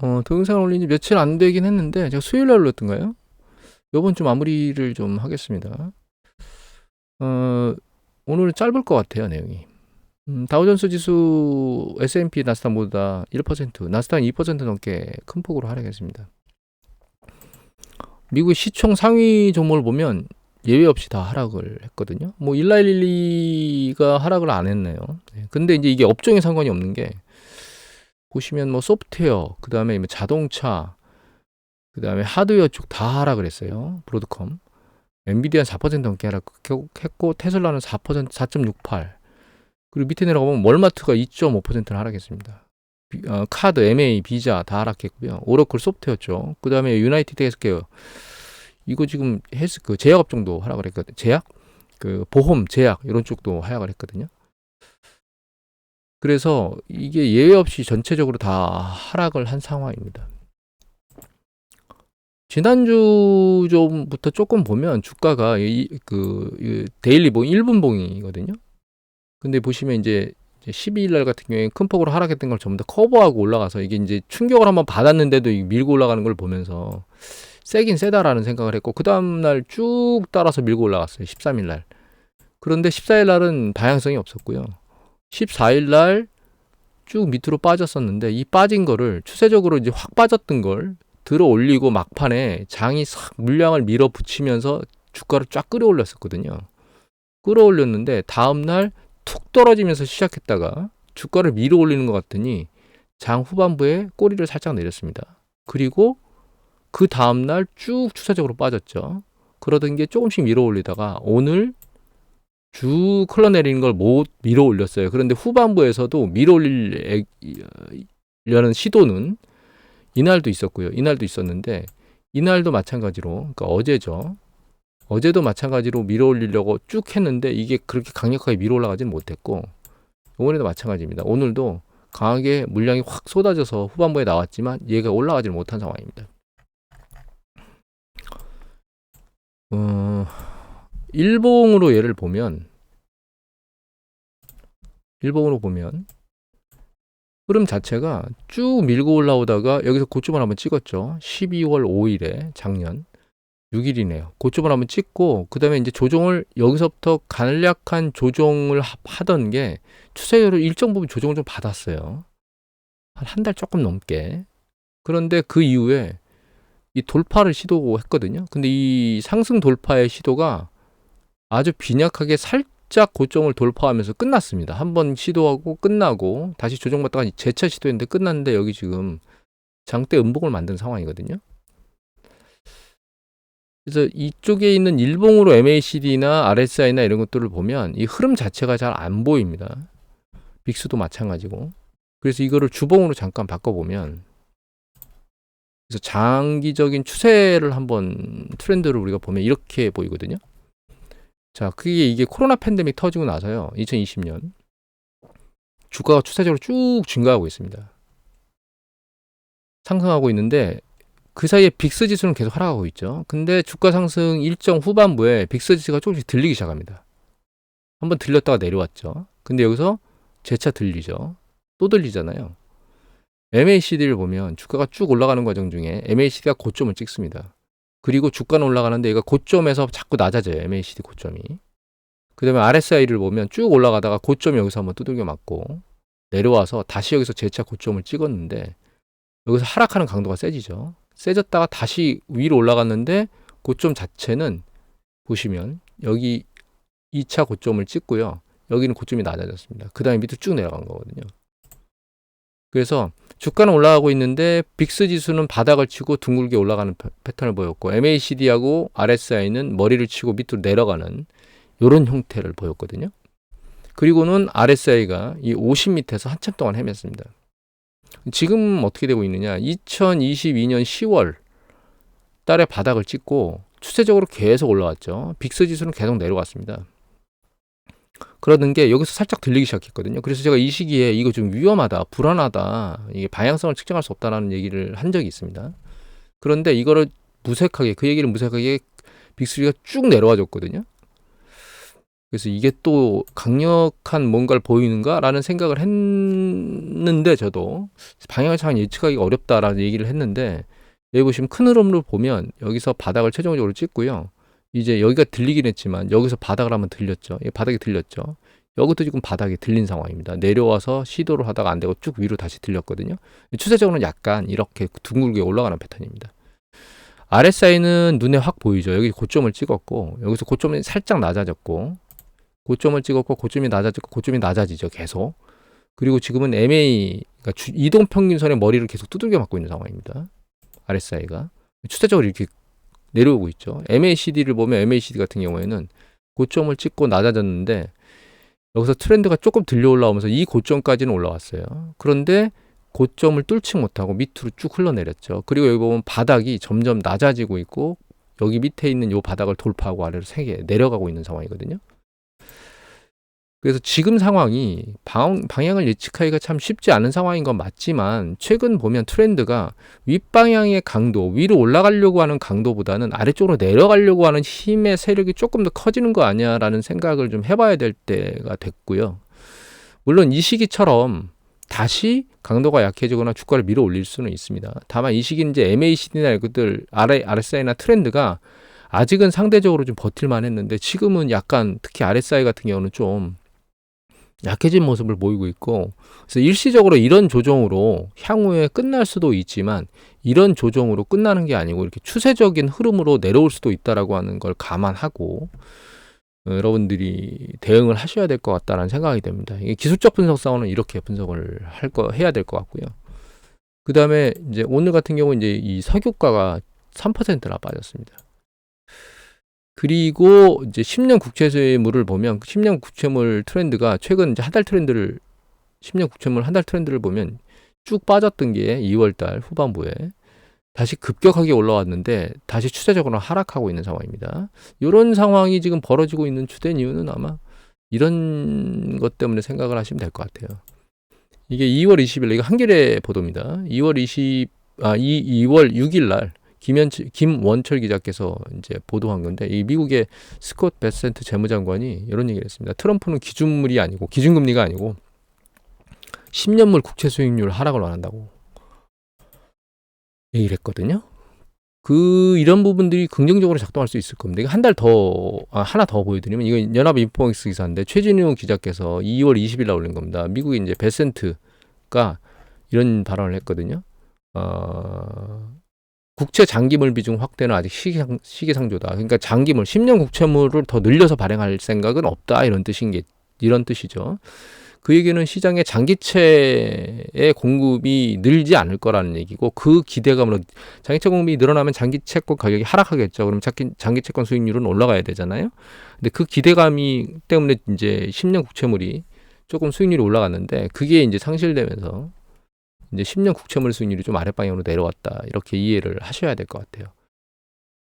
어, 동영상을 올린 지 며칠 안 되긴 했는데 제가 수요일 날 올렸던가요? 요번 주 마무리를 좀 하겠습니다. 어, 오늘은 짧을 것 같아요, 내용이. 음, 다우존스 지수 S&P 나스닥 모두 다 1%, 나스닥 2% 넘게 큰 폭으로 하락했습니다. 미국 시총 상위 종목을 보면 예외 없이 다 하락을 했거든요. 뭐 일라일리가 하락을 안 했네요. 네, 근데 이제 이게 업종에 상관이 없는 게 보시면 뭐 소프트웨어, 그 다음에 자동차, 그 다음에 하드웨어 쪽 다 하락을 했어요. 브로드컴. 엔비디아 4% 넘게 하락했고 테슬라는 4% 4.68. 그리고 밑에 내려가보면 월마트가 2.5%를 하락했습니다. 비, 어, 카드, MA, 비자 다 하락했고요. 오러클 소프트웨어 쪽. 그 다음에 유나이티드 헬스케어. 이거 지금 헬스 그 제약업종도 하락을 했거든요. 제약, 그 보험, 제약 이런 쪽도 하락을 했거든요. 그래서 이게 예외 없이 전체적으로 다 하락을 한 상황입니다. 지난주 좀부터 조금 보면 주가가 이, 그, 이 데일리 봉 1분 봉이거든요. 근데 보시면 이제 12일 날 같은 경우에 큰 폭으로 하락했던 걸 전부 다 커버하고 올라가서 이게 이제 충격을 한번 받았는데도 밀고 올라가는 걸 보면서 세긴 세다라는 생각을 했고 그 다음 날 쭉 따라서 밀고 올라갔어요. 13일 날. 그런데 14일 날은 방향성이 없었고요. 14일 날 쭉 밑으로 빠졌었는데 이 빠진 거를 추세적으로 이제 확 빠졌던 걸 들어 올리고 막판에 장이 싹 물량을 밀어붙이면서 주가를 쫙 끌어올렸었거든요. 끌어올렸는데 다음 날 툭 떨어지면서 시작했다가 주가를 밀어 올리는 것 같더니 장 후반부에 꼬리를 살짝 내렸습니다. 그리고 그 다음 날 쭉 추세적으로 빠졌죠. 그러던 게 조금씩 밀어 올리다가 오늘 쭉 흘러내리는 걸 못 밀어 올렸어요. 그런데 후반부에서도 밀어 올리려는 시도는 이날도 있었고요. 이날도 있었는데 이날도 마찬가지로 그러니까 어제죠. 어제도 마찬가지로 밀어 올리려고 쭉 했는데 이게 그렇게 강력하게 밀어 올라가지는 못했고 이번에도 마찬가지입니다. 오늘도 강하게 물량이 확 쏟아져서 후반부에 나왔지만 얘가 올라가지 못한 상황입니다. 어, 일봉으로 예를 보면 일봉으로 보면 흐름 자체가 쭉 밀고 올라오다가 여기서 고점을 한번 찍었죠. 12월 5일에 작년 6일이네요. 고점을 한번 찍고 그 다음에 이제 조정을 여기서부터 간략한 조정을 하던 게 추세로 일정 부분 조정을 좀 받았어요. 한 한 달 조금 넘게. 그런데 그 이후에 이 돌파를 시도했거든요. 근데 이 상승 돌파의 시도가 아주 빈약하게 살짝 고점을 돌파하면서 끝났습니다. 한 번 시도하고 끝나고 다시 조정받다가 재차 시도했는데 끝났는데 여기 지금 장대 음봉을 만든 상황이거든요. 그래서 이쪽에 있는 일봉으로 MACD나 RSI나 이런 것들을 보면 이 흐름 자체가 잘 안 보입니다. 빅스도 마찬가지고. 그래서 이거를 주봉으로 잠깐 바꿔보면 그래서 장기적인 추세를 한번 트렌드를 우리가 보면 이렇게 보이거든요. 자, 그게 이게 코로나 팬데믹 터지고 나서요. 2020년 주가가 추세적으로 쭉 증가하고 있습니다. 상승하고 있는데 그 사이에 빅스 지수는 계속 하락하고 있죠. 근데 주가 상승 일정 후반부에 빅스 지수가 조금씩 들리기 시작합니다. 한번 들렸다가 내려왔죠. 근데 여기서 재차 들리죠. 또 들리잖아요. MACD를 보면 주가가 쭉 올라가는 과정 중에 MACD가 고점을 찍습니다. 그리고 주가는 올라가는데 얘가 고점에서 자꾸 낮아져요. MACD 고점이. 그 다음에 RSI를 보면 쭉 올라가다가 고점 여기서 한번 두들겨 맞고 내려와서 다시 여기서 재차 고점을 찍었는데 여기서 하락하는 강도가 세지죠. 세졌다가 다시 위로 올라갔는데 고점 자체는 보시면 여기 2차 고점을 찍고요. 여기는 고점이 낮아졌습니다. 그 다음에 밑으로 쭉 내려간 거거든요. 그래서 주가는 올라가고 있는데 빅스 지수는 바닥을 치고 둥글게 올라가는 패턴을 보였고 MACD하고 RSI는 머리를 치고 밑으로 내려가는 이런 형태를 보였거든요. 그리고는 RSI가 이 50 밑에서 한참 동안 헤맸습니다. 지금 어떻게 되고 있느냐? 2022년 10월 달에 바닥을 찍고 추세적으로 계속 올라왔죠. 빅스 지수는 계속 내려갔습니다. 그러는 게 여기서 살짝 들리기 시작했거든요. 그래서 제가 이 시기에 이거 좀 위험하다, 불안하다, 이게 방향성을 측정할 수 없다라는 얘기를 한 적이 있습니다. 그런데 이거를 무색하게 그 얘기를 무색하게 빅스리가 쭉 내려와 줬거든요. 그래서 이게 또 강력한 뭔가를 보이는가라는 생각을 했는데 저도 방향을 잘 예측하기가 어렵다라는 얘기를 했는데 여기 보시면 큰 흐름으로 보면 여기서 바닥을 최종적으로 찍고요. 이제 여기가 들리긴 했지만 여기서 바닥을 한번 들렸죠. 이 바닥이 들렸죠. 여기도 지금 바닥이 들린 상황입니다. 내려와서 시도를 하다가 안 되고 쭉 위로 다시 들렸거든요. 추세적으로는 약간 이렇게 둥글게 올라가는 패턴입니다. RSI는 눈에 확 보이죠. 여기 고점을 찍었고 여기서 고점이 살짝 낮아졌고 고점을 찍었고 고점이 낮아졌고 고점이 낮아지죠. 계속. 그리고 지금은 MA 그러니까 주, 이동 평균선의 머리를 계속 두들겨 맞고 있는 상황입니다. RSI가 추세적으로 이렇게 내려오고 있죠. MACD를 보면 MACD 같은 경우에는 고점을 찍고 낮아졌는데 여기서 트렌드가 조금 들려 올라오면서 이 고점까지는 올라왔어요. 그런데 고점을 뚫지 못하고 밑으로 쭉 흘러내렸죠. 그리고 여기 보면 바닥이 점점 낮아지고 있고 여기 밑에 있는 요 바닥을 돌파하고 아래로 세게 내려가고 있는 상황이거든요. 그래서 지금 상황이 방, 방향을 예측하기가 참 쉽지 않은 상황인 건 맞지만 최근 보면 트렌드가 윗방향의 강도, 위로 올라가려고 하는 강도보다는 아래쪽으로 내려가려고 하는 힘의 세력이 조금 더 커지는 거 아니야라는 생각을 좀 해봐야 될 때가 됐고요. 물론 이 시기처럼 다시 강도가 약해지거나 주가를 밀어 올릴 수는 있습니다. 다만 이 시기는 이제 MACD나 이것들 RSI나 트렌드가 아직은 상대적으로 좀 버틸만 했는데 지금은 약간 특히 RSI 같은 경우는 좀 약해진 모습을 보이고 있고 그래서 일시적으로 이런 조정으로 향후에 끝날 수도 있지만 이런 조정으로 끝나는 게 아니고 이렇게 추세적인 흐름으로 내려올 수도 있다라고 하는 걸 감안하고 어, 여러분들이 대응을 하셔야 될 것 같다는 생각이 됩니다. 기술적 분석상으로는 이렇게 분석을 할 거 해야 될 것 같고요. 그 다음에 이제 오늘 같은 경우 이제 이 석유가가 3%나 빠졌습니다. 그리고 이제 10년 국채물을 보면 10년 국채물 트렌드가 최근 이제 한 달 트렌드를 10년 국채물 한 달 트렌드를 보면 쭉 빠졌던 게 2월 달 후반부에 다시 급격하게 올라왔는데 다시 추세적으로 하락하고 있는 상황입니다. 이런 상황이 지금 벌어지고 있는 주된 이유는 아마 이런 것 때문에 생각을 하시면 될 것 같아요. 이게 2월 20일 이거 한겨레 보도입니다. 2월 20 아, 이 2월 6일 날 김현 김원철 기자께서 이제 보도한 건데 이 미국의 스콧 베센트 재무장관이 이런 얘기를 했습니다. 트럼프는 기준물이 아니고 기준금리가 아니고 10년물 국채 수익률 하락을 원한다고 얘기를 했거든요. 그 이런 부분들이 긍정적으로 작동할 수 있을 겁니다. 한 달 더 아, 하나 더 보여드리면 이거 연합 인포맥스 기사인데 최진용 기자께서 2월 20일 날 올린 겁니다. 미국의 이제 베센트가 이런 발언을 했거든요. 어, 국채 장기물 비중 확대는 아직 시기상, 시기상조다. 그러니까 장기물 10년 국채물을 더 늘려서 발행할 생각은 없다 이런 뜻인 게 이런 뜻이죠. 그 얘기는 시장에 장기채의 공급이 늘지 않을 거라는 얘기고 그 기대감으로 장기채 공급이 늘어나면 장기채권 가격이 하락하겠죠. 그럼 장기, 장기채권 수익률은 올라가야 되잖아요. 근데 그 기대감이 때문에 이제 10년 국채물이 조금 수익률이 올라갔는데 그게 이제 상실되면서 이제 10년 국채물 수익률이 좀 아랫방향으로 내려왔다. 이렇게 이해를 하셔야 될 것 같아요.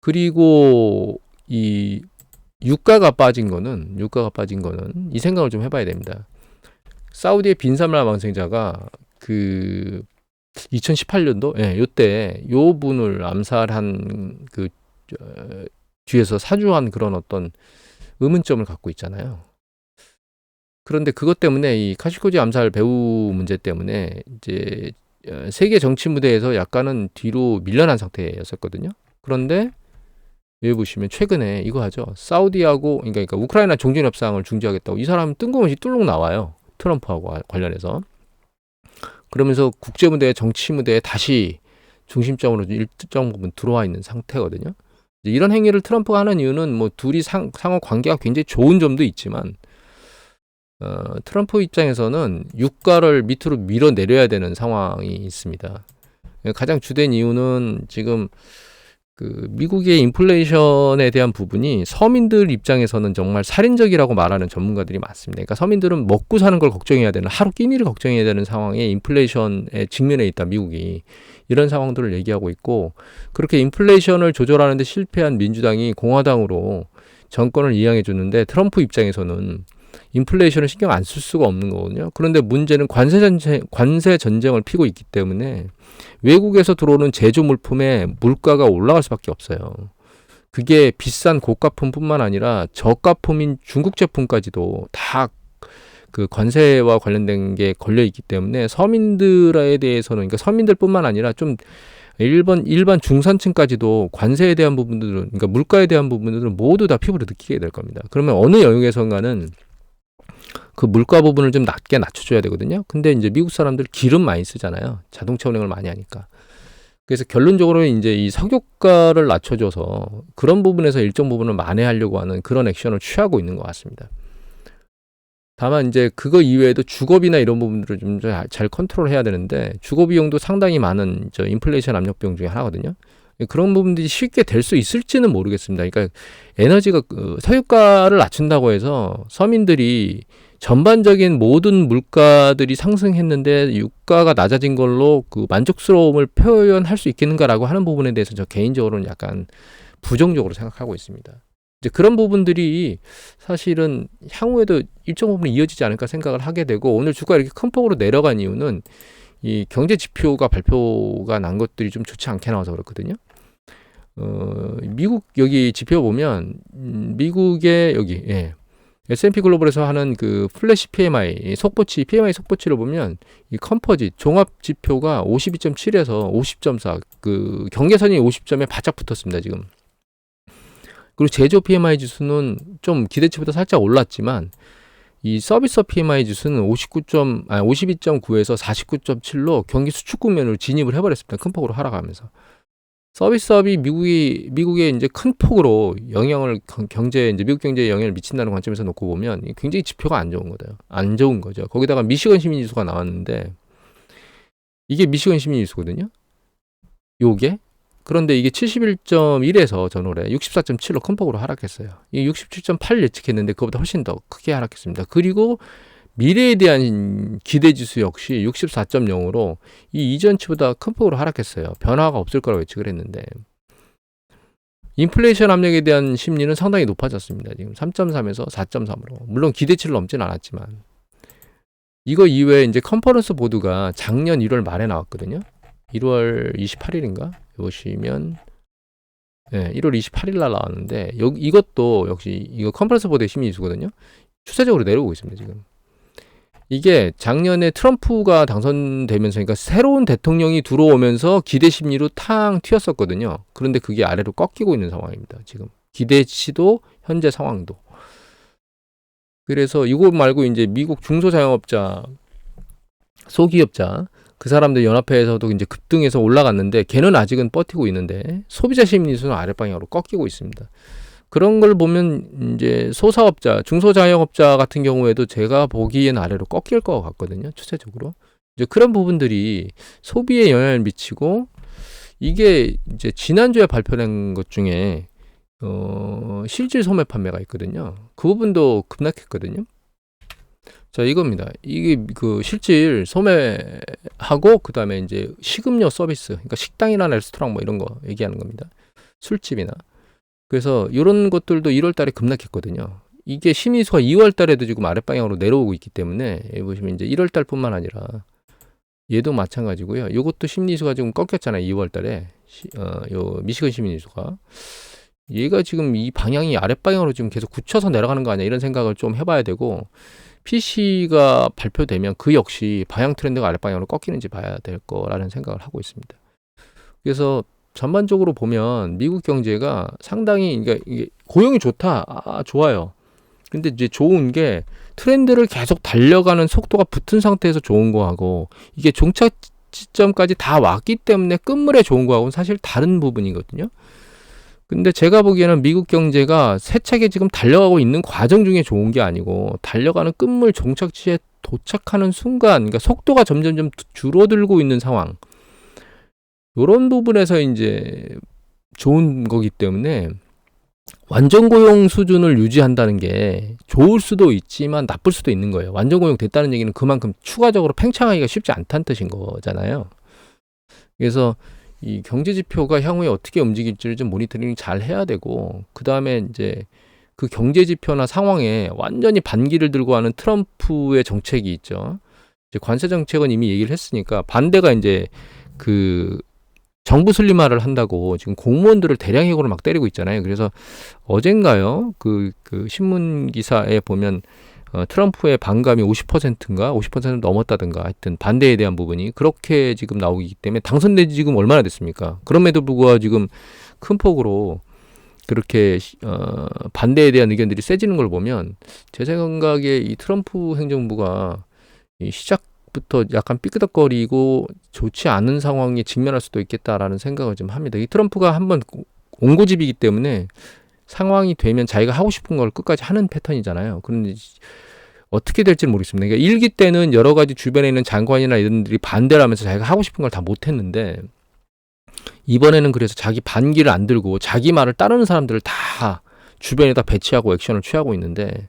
그리고 이 유가가 빠진 거는 유가가 빠진 거는 이 생각을 좀 해봐야 됩니다. 사우디의 빈사말 왕생자가 그 2018년도 예, 요때 요 분을 암살한 그 어, 뒤에서 사주한 그런 어떤 의문점을 갖고 있잖아요. 그런데 그것 때문에 이 카시코지 암살 배우 문제 때문에 이제 어, 세계 정치 무대에서 약간은 뒤로 밀려난 상태였었거든요. 그런데 여기 보시면 최근에 이거 하죠. 사우디하고 그러니까, 그러니까 우크라이나 종전 협상을 중지하겠다고 이 사람 뜬금없이 뚫룩 나와요. 트럼프하고 관련해서. 그러면서 국제 무대, 정치 무대에 다시 중심점으로 일정 부분 들어와 있는 상태거든요. 이런 행위를 트럼프가 하는 이유는 뭐 둘이 상, 상호 관계가 굉장히 좋은 점도 있지만 어, 트럼프 입장에서는 유가를 밑으로 밀어 내려야 되는 상황이 있습니다. 가장 주된 이유는 지금 그 미국의 인플레이션에 대한 부분이 서민들 입장에서는 정말 살인적이라고 말하는 전문가들이 많습니다. 그러니까 서민들은 먹고 사는 걸 걱정해야 되는 하루 끼니를 걱정해야 되는 상황에 인플레이션에 직면해 있다 미국이 이런 상황들을 얘기하고 있고 그렇게 인플레이션을 조절하는데 실패한 민주당이 공화당으로 정권을 이양해 줬는데 트럼프 입장에서는 인플레이션을 신경 안 쓸 수가 없는 거거든요. 그런데 문제는 관세 전쟁, 관세 전쟁을 피고 있기 때문에 외국에서 들어오는 제조 물품의 물가가 올라갈 수밖에 없어요. 그게 비싼 고가품뿐만 아니라 저가품인 중국 제품까지도 다 그 관세와 관련된 게 걸려 있기 때문에 서민들에 대해서는 그러니까 서민들뿐만 아니라 좀 일반 일반 중산층까지도 관세에 대한 부분들은 그러니까 물가에 대한 부분들은 모두 다 피부로 느끼게 될 겁니다. 그러면 어느 영역에선가는 그 물가 부분을 좀 낮게 낮춰줘야 되거든요. 근데 이제 미국 사람들 기름 많이 쓰잖아요. 자동차 운행을 많이 하니까. 그래서 결론적으로 이제 이 석유가를 낮춰줘서 그런 부분에서 일정 부분을 만회하려고 하는 그런 액션을 취하고 있는 것 같습니다. 다만 이제 그거 이외에도 주거비나 이런 부분들을 좀 잘 컨트롤해야 되는데 주거 비용도 상당히 많은 저 인플레이션 압력 비용 중에 하나거든요. 그런 부분들이 쉽게 될 수 있을지는 모르겠습니다. 그러니까 에너지가 그 석유가를 낮춘다고 해서 서민들이 전반적인 모든 물가들이 상승했는데 유가가 낮아진 걸로 그 만족스러움을 표현할 수 있겠는가라고 하는 부분에 대해서 저 개인적으로는 약간 부정적으로 생각하고 있습니다. 이제 그런 부분들이 사실은 향후에도 일정 부분 이어지지 않을까 생각을 하게 되고 오늘 주가 이렇게 큰 폭으로 내려간 이유는 이 경제 지표가 발표가 난 것들이 좀 좋지 않게 나와서 그렇거든요. 어, 미국 여기 지표 보면 음, 미국의 여기 예. S&P 글로벌에서 하는 그 플래시 PMI 속보치 PMI 속보치를 보면 이 컴퍼짓 종합 지표가 52.7에서 50.4 그 경계선이 50점에 바짝 붙었습니다 지금. 그리고 제조 PMI 지수는 좀 기대치보다 살짝 올랐지만 이 서비스 PMI 지수는 59점 아 52.9에서 49.7로 경기 수축 국면으로 진입을 해버렸습니다. 큰 폭으로 하락하면서 서비스업이 미국이 미국에 이제 큰 폭으로 영향을 경제 이제 미국 경제에 영향을 미친다는 관점에서 놓고 보면 굉장히 지표가 안 좋은 거죠. 안 좋은 거죠. 거기다가 미시건 시민 지수가 나왔는데 이게 미시건 시민 지수거든요. 요게 그런데 이게 71.1에서 전월에 64.7로 큰 폭으로 하락했어요. 이 67.8 예측했는데 그보다 훨씬 더 크게 하락했습니다. 그리고 미래에 대한 기대 지수 역시 64.0으로 이 이전치보다 큰 폭으로 하락했어요. 변화가 없을 거라고 예측을 했는데 인플레이션 압력에 대한 심리는 상당히 높아졌습니다. 지금 3.3에서 4.3으로. 물론 기대치를 넘지는 않았지만 이거 이외에 이제 컨퍼런스 보드가 작년 1월 말에 나왔거든요. 1월 28일인가? 보시면 네, 1월 28일 날 나왔는데 여기 이것도 역시 이거 컨퍼런스 보드의 심리지수거든요. 추세적으로 내려오고 있습니다, 지금. 이게 작년에 트럼프가 당선되면서 그러니까 새로운 대통령이 들어오면서 기대 심리로 탕 튀었었거든요. 그런데 그게 아래로 꺾이고 있는 상황입니다. 지금 기대치도 현재 상황도. 그래서 이거 말고 이제 미국 중소자영업자 소기업자 그 사람들 연합회에서도 이제 급등해서 올라갔는데 걔는 아직은 버티고 있는데 소비자 심리수는 아랫방향으로 꺾이고 있습니다. 그런 걸 보면 이제 소사업자, 중소자영업자 같은 경우에도 제가 보기엔 아래로 꺾일 것 같거든요. 추세적으로. 이제 그런 부분들이 소비에 영향을 미치고 이게 이제 지난주에 발표된 것 중에 어, 실질 소매 판매가 있거든요. 그 부분도 급락했거든요. 자, 이겁니다. 이게 그 실질 소매하고 그다음에 이제 식음료 서비스. 그러니까 식당이나 레스토랑 뭐 이런 거 얘기하는 겁니다. 술집이나. 그래서 이런 것들도 1월 달에 급락했거든요. 이게 심의수가 2월 달에도 지금 아랫방향으로 내려오고 있기 때문에 여기 보시면 이제 1월 달뿐만 아니라 얘도 마찬가지고요. 이것도 심리수가 지금 꺾였잖아요. 2월 달에. 어, 요 미시건 심리수가. 얘가 지금 이 방향이 아랫방향으로 지금 계속 굳혀서 내려가는 거 아니야 이런 생각을 좀 해봐야 되고 PC가 발표되면 그 역시 방향 트렌드가 아랫방향으로 꺾이는지 봐야 될 거라는 생각을 하고 있습니다. 그래서 전반적으로 보면 미국 경제가 상당히 그러니까 고용이 좋다. 아, 좋아요. 근데 이제 좋은 게 트렌드를 계속 달려가는 속도가 붙은 상태에서 좋은 거하고 이게 종착 지점까지 다 왔기 때문에 끝물에 좋은 거하고는 사실 다른 부분이거든요. 근데 제가 보기에는 미국 경제가 세차게 지금 달려가고 있는 과정 중에 좋은 게 아니고 달려가는 끝물 종착지에 도착하는 순간, 그러니까 속도가 점점점 줄어들고 있는 상황. 이런 부분에서 이제 좋은 거기 때문에 완전 고용 수준을 유지한다는 게 좋을 수도 있지만 나쁠 수도 있는 거예요. 완전 고용 됐다는 얘기는 그만큼 추가적으로 팽창하기가 쉽지 않다는 뜻인 거잖아요. 그래서 이 경제 지표가 향후에 어떻게 움직일지를 좀 모니터링 잘 해야 되고 그 다음에 이제 그 경제 지표나 상황에 완전히 반기를 들고 하는 트럼프의 정책이 있죠. 관세 정책은 이미 얘기를 했으니까 반대가 이제 그 정부 슬림화를 한다고 지금 공무원들을 대량 해고를 막 때리고 있잖아요. 그래서 어젠가요 그, 그 신문 기사에 보면 어, 트럼프의 반감이 50%인가 50% 넘었다든가 하여튼 반대에 대한 부분이 그렇게 지금 나오기 때문에 당선된 지 지금 얼마나 됐습니까? 그럼에도 불구하고 지금 큰 폭으로 그렇게 시- 어, 반대에 대한 의견들이 세지는 걸 보면 제 생각에 이 트럼프 행정부가 이 시작 부터 약간 삐끄덕거리고 좋지 않은 상황에 직면할 수도 있겠다라는 생각을 좀 합니다. 이 트럼프가 한번 옹고집이기 때문에 상황이 되면 자기가 하고 싶은 걸 끝까지 하는 패턴이잖아요. 그런데 어떻게 될지는 모르겠습니다. 그러니까 일기 때는 여러 가지 주변에 있는 장관이나 이런 들이 반대를 하면서 자기가 하고 싶은 걸 다 못했는데 이번에는 그래서 자기 반기를 안 들고 자기 말을 따르는 사람들을 다 주변에다 배치하고 액션을 취하고 있는데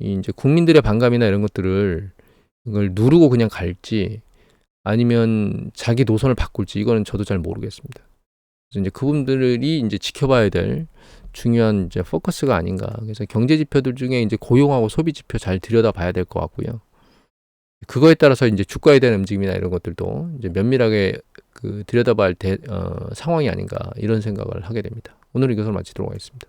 이 이제 국민들의 반감이나 이런 것들을 이걸 누르고 그냥 갈지 아니면 자기 노선을 바꿀지 이거는 저도 잘 모르겠습니다. 그래서 이제 그분들이 이제 지켜봐야 될 중요한 이제 포커스가 아닌가. 그래서 경제 지표들 중에 이제 고용하고 소비 지표 잘 들여다봐야 될 것 같고요. 그거에 따라서 이제 주가에 대한 움직임이나 이런 것들도 이제 면밀하게 그 들여다봐야 할 대, 어, 상황이 아닌가 이런 생각을 하게 됩니다. 오늘 이것을 마치도록 하겠습니다.